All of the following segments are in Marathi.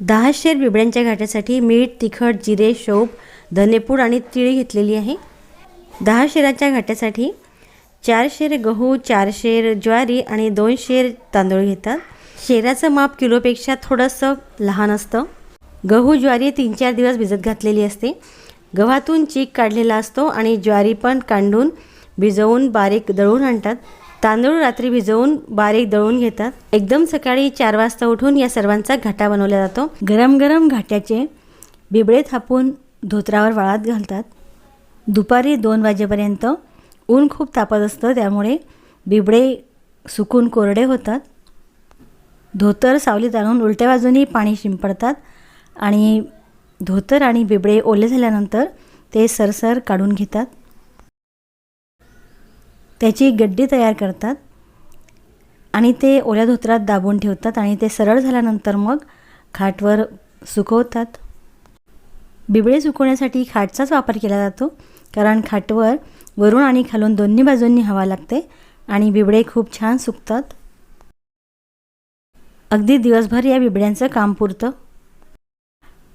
दहा शेर बिबड्यांच्या घाटासाठी मीठ तिखट जिरे शोप धनेपूड आणि तिळी घेतलेली आहे. दहा शेराच्या घाट्यासाठी चार शेर गहू चार शेर ज्वारी आणि दोन शेर तांदूळ घेतात. शेराचं माप किलोपेक्षा थोडंसं लहान असतं. गहू ज्वारी तीन चार दिवस भिजत घातलेली असते. गव्हातून चीक काढलेला असतो आणि ज्वारी पण कांडून भिजवून बारीक दळून आणतात. तांदूळ रात्री भिजवून बारीक दळून घेतात. एकदम सकाळी चार वाजता उठून या सर्वांचा घाटा बनवला जातो. गरम गरम घाट्याचे बिबळे थापून धोत्रावर वाळात घालतात. दुपारी दोन वाजेपर्यंत ऊन खूप तापत असतं त्यामुळे बिबडे सुकून कोरडे होतात. धोतर सावलीत आणून उलट्या बाजूनी पाणी शिंपडतात आणि धोतर आणि बिबडे ओले झाल्यानंतर ते सरसर काढून घेतात. त्याची गड्डी तयार करतात आणि ते ओल्या धोत्रात दाबून ठेवतात आणि ते सरळ झाल्यानंतर मग खाटवर सुकवतात. बिबळे सुकवण्यासाठी खाटचाच वापर केला जातो कारण खाटवर वरून आणि खालून दोन्ही बाजूंनी हवा लागते आणि बिबडे खूप छान सुकतात. अगदी दिवसभर या बिबड्यांचं काम पुरतं.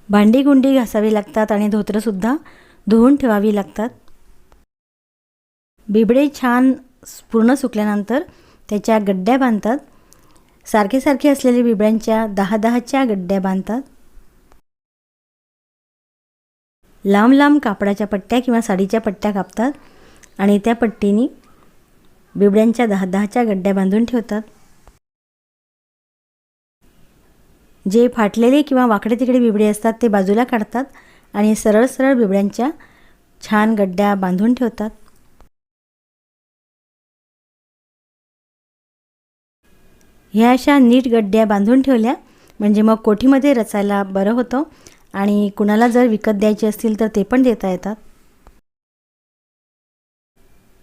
भांडी गुंडी घासावी लागतात आणि धोतरंसुद्धा धुवून ठेवावी लागतात. बिबडे छान पूर्ण सुकल्यानंतर त्याच्या गड्ड्या बांधतात. सारखे सारखे असलेल्या बिबड्यांच्या दहा दहाच्या गड्ड्या बांधतात. लांब लांब कापडाच्या पट्ट्या किंवा साडीच्या पट्ट्या कापतात आणि त्या पट्टीनी बिबड्यांच्या दहा दहाच्या गड्ड्या बांधून ठेवतात. जे फाटलेले किंवा वाकडे तिकडे बिबडे असतात ते बाजूला काढतात आणि सरळ सरळ बिबड्यांच्या छान गड्ड्या बांधून ठेवतात. ह्या अशा नीट गड्ड्या बांधून ठेवल्या. म्हणजे मग कोठीमध्ये रचायला बरं होतं आणि कुणाला जर विकत द्यायचे असतील तर ते पण देता येतात.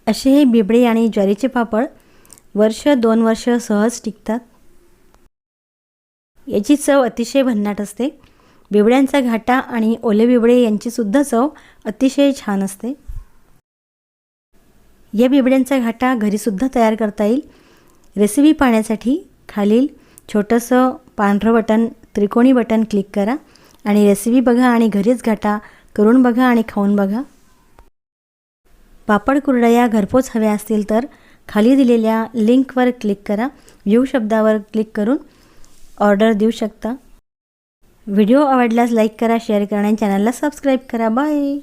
असे हे बिबडे आणि ज्वारीचे पापड वर्ष दोन वर्ष सहज टिकतात. याची चव अतिशय भन्नाट असते. बिबड्यांचा घाटा आणि ओले बिबडे यांचीसुद्धा चव अतिशय छान असते. या बिबड्यांचा घाटा घरीसुद्धा तयार करता येईल. रेसिपी पाहण्यासाठी खालील छोटंसं पांढरं बटन त्रिकोणी बटन क्लिक करा आणि रेसिपी बघा आणि घरीच घाटा करून बघा आणि खाऊन बघा. पापड कुरडया घरपोच हव्या असतील तर खाली दिलेल्या लिंकवर क्लिक करा. व्ह्यू शब्दावर क्लिक करून ऑर्डर देऊ शकता. व्हिडिओ आवडल्यास लाईक करा शेअर करा आणि चॅनलला सबस्क्राईब करा. बाय!